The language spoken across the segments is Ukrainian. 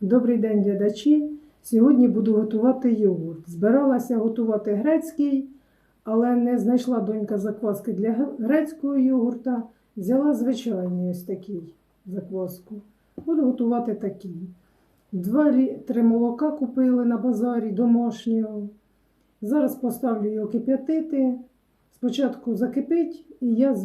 Добрий день, глядачі. Сьогодні буду готувати йогурт. Збиралася готувати грецький, але не знайшла донька закваски для грецького йогурта. Взяла звичайний ось такий закваску. Буду готувати такий. 2 літри молока купили на базарі домашнього. Зараз поставлю його кип'ятити. Спочатку закипить, і я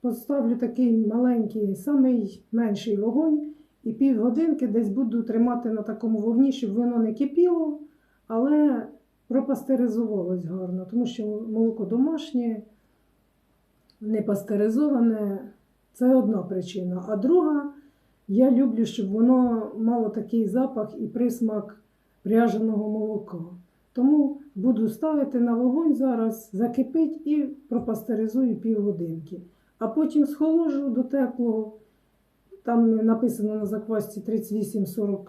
поставлю такий маленький, самий менший вогонь. І півгодинки десь буду тримати на такому вогні, щоб воно не кипіло, але пропастеризувалось гарно, тому що молоко домашнє, не пастеризоване це одна причина. А друга, я люблю, щоб воно мало такий запах і присмак пряженого молока. Тому буду ставити на вогонь зараз, закипить і пропастеризую півгодинки. А потім схоложу до теплого. Там написано на заквасці 38-42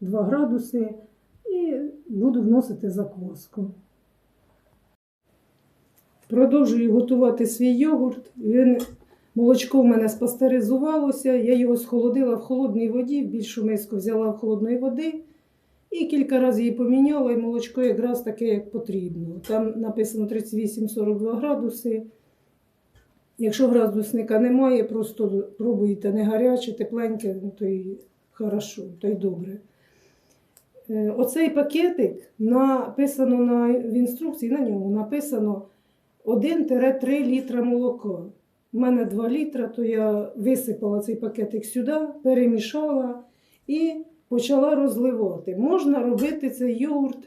градуси. І буду вносити закваску. Продовжую готувати свій йогурт. Він, молочко в мене спастеризувалося. Я його схолодила в холодній воді, більшу миску взяла в холодної води. І кілька разів її поміняла, і молочко якраз таке, як потрібно. Там написано 38-42 градуси. Якщо градусника немає, просто пробуйте не гаряче, тепленьке, ну, то й хорошо, то й добре. Е, Оцей пакетик написано на, в інструкції, на ньому написано 1-3 літра молока. У мене 2 літра, то я висипала цей пакетик сюди, перемішала і почала розливати. Можна робити цей йогурт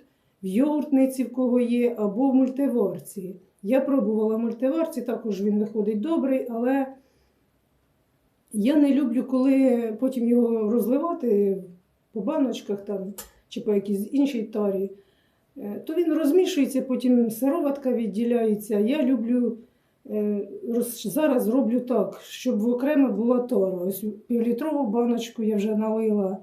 в йогуртниці, в кого є, або в мультиварці. Я пробувала мультиварці, також він виходить добрий, але я не люблю, коли потім його розливати по баночках там, чи по якійсь іншій тарі. Е, То він розмішується, потім сироватка відділяється. Я люблю е, зараз зроблю так, щоб окремо була тара. Ось півлітрову баночку я вже налила.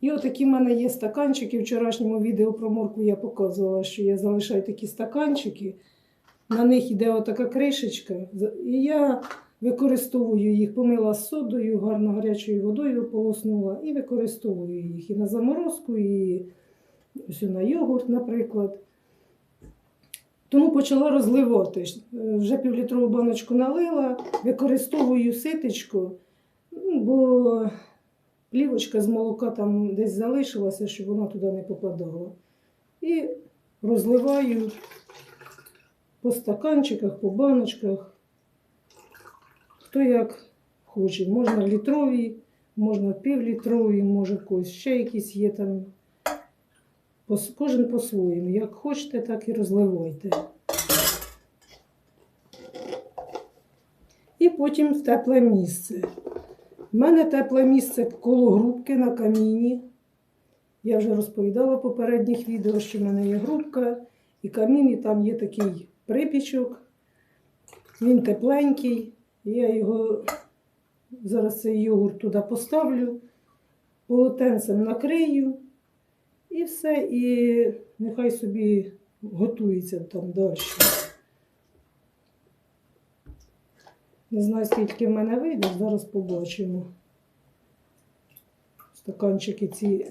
І отакі в мене є стаканчики. В вчорашньому відео про морку я показувала, що я залишаю такі стаканчики. На них йде отака кришечка. І я використовую їх, помила з содою, гарно гарячою водою полоснула і використовую їх і на заморозку, і ось на йогурт, наприклад. Тому почала розливати. Вже півлітрову баночку налила, використовую ситечко, ну, бо плівочка з молока там десь залишилася, щоб вона туди не попадала. І розливаю по стаканчиках, по баночках. Хто як хоче. Можна літрові, можна півлітрові, може когось ще якісь є там. Кожен по-своєму. Як хочете, так і розливайте. І потім в тепле місце. У мене тепле місце коло грубки на каміні. Я вже розповідала в попередніх відео, що в мене є грубка і камін, і там є такий припічок. Він тепленький. Я його зараз цей йогурт туди поставлю, полотенцем накрию і все, і нехай собі готується там далі. Не знаю, скільки в мене вийде, зараз побачимо. Стаканчики ці,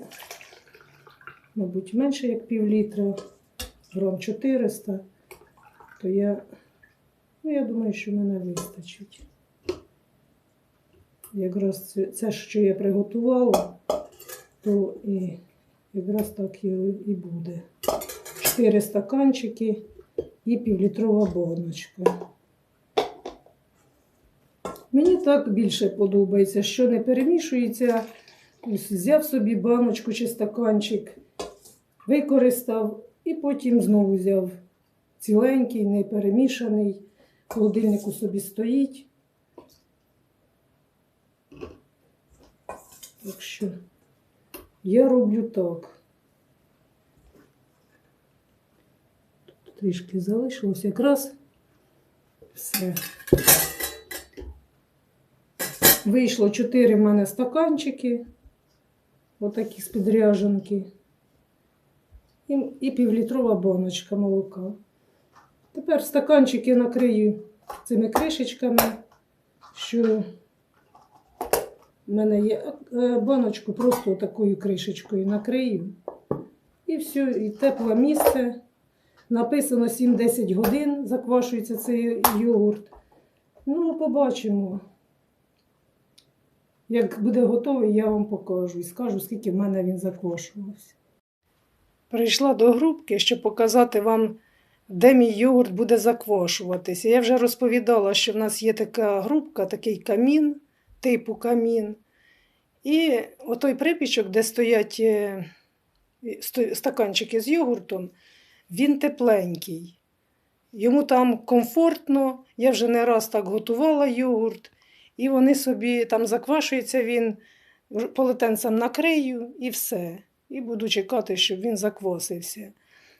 мабуть, менше як пів літра, грам 400, то я, ну, я думаю, що мене вистачить. Якраз це, це що я приготувала, то і якраз так і, і буде. Чотири стаканчики і півлітрова баночка. Мені так більше подобається, що не перемішується. Взяв собі баночку чи стаканчик, використав і потім знову взяв ціленький, не перемішаний. В холодильнику собі стоїть. Так що я роблю так. Тут трішки залишилось якраз все. Вийшло 4 в мене стаканчики, отакі з підряженки. І, і півлітрова баночка молока. Тепер стаканчики накрию цими кришечками, що У мене є е, баночку просто такою кришечкою накрию. І все, і тепле місце. Написано 7-10 годин заквашується цей йогурт. Ну, побачимо. Як буде готовий, я вам покажу і скажу, скільки в мене він заквашувався. Прийшла до грубки, щоб показати вам, де мій йогурт буде заквашуватися. Я вже розповідала, що в нас є така грубка, такий камін, типу камін. І отой припічок, де стоять е, стаканчики з йогуртом, він тепленький. Йому там комфортно, я вже не раз так готувала йогурт, і вони собі там заквашується він, полотенцем накрию і все. І буду чекати, щоб він заквасився.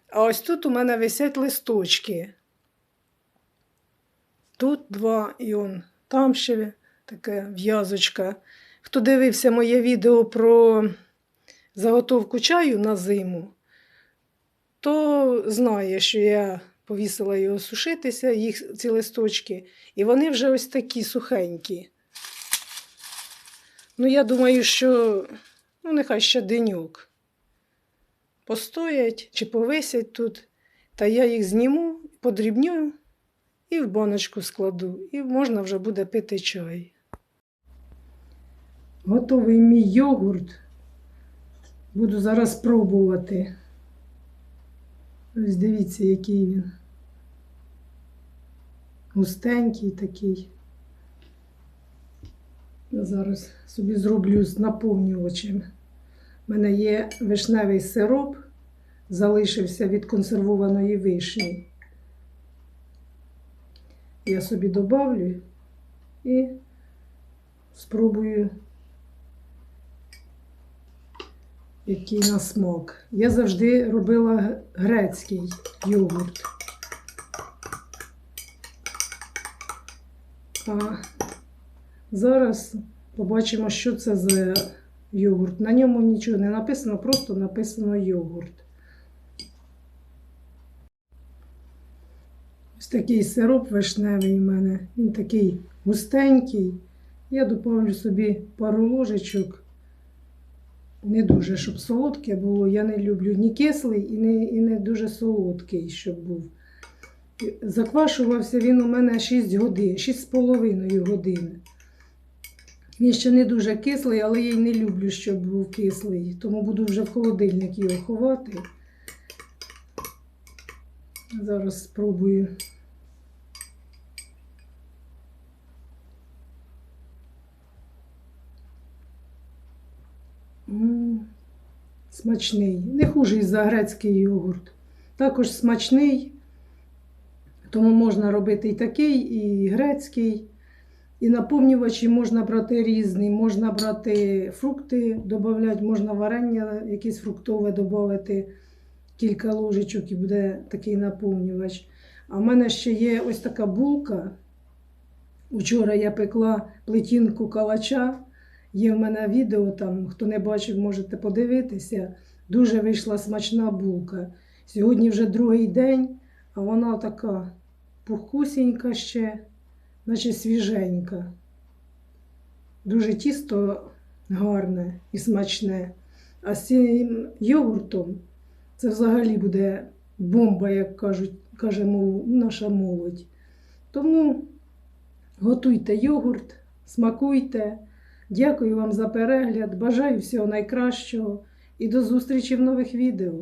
А ось тут у мене висять листочки. Тут два і он там ще така в'язочка. Хто дивився моє відео про заготовку чаю на зиму, то знає, що я повісила його сушитися, їх ці листочки, і вони вже ось такі сухенькі. Ну, я думаю, що ну, нехай ще деньок постоять чи повисять тут, та я їх зніму, подрібню і в баночку складу, і можна вже буде пити чай. Готовий мій йогурт. Буду зараз пробувати. Ось дивіться, який він. Густенький такий. Я зараз собі зроблю з наповнювачем. У мене є вишневий сироп, залишився від консервованої вишні. Я собі добавлю і спробую, який на смак. Я завжди робила грецький йогурт. А зараз побачимо, що це за йогурт. На ньому нічого не написано, просто написано йогурт. Ось такий сироп вишневий у мене. Він такий густенький. Я добавлю собі пару ложечок. Не дуже, щоб солодке було. Я не люблю ні кислий і не, і не дуже солодкий, щоб був. Заквашувався він у мене 6 годин, 6,5 годин. Він ще не дуже кислий, але я й не люблю, щоб був кислий, тому буду вже в холодильник його ховати. Зараз спробую. Смачний. Не хужий за грецький йогурт. Також смачний, тому можна робити і такий, і грецький. І наповнювачі можна брати різні, можна брати фрукти, додати, можна варення якесь фруктове додати, кілька ложечок і буде такий наповнювач. А в мене ще є ось така булка. Учора я пекла плетінку калача. Є в мене відео там, хто не бачив, можете подивитися. Дуже вийшла смачна булка. Сьогодні вже другий день, а вона така пухкусінька ще наче свіженька. Дуже тісто гарне і смачне. А з цим йогуртом це взагалі буде бомба, як кажуть, каже наша молодь. Тому готуйте йогурт, смакуйте. Дякую вам за перегляд. Бажаю всього найкращого і до зустрічі в нових відео.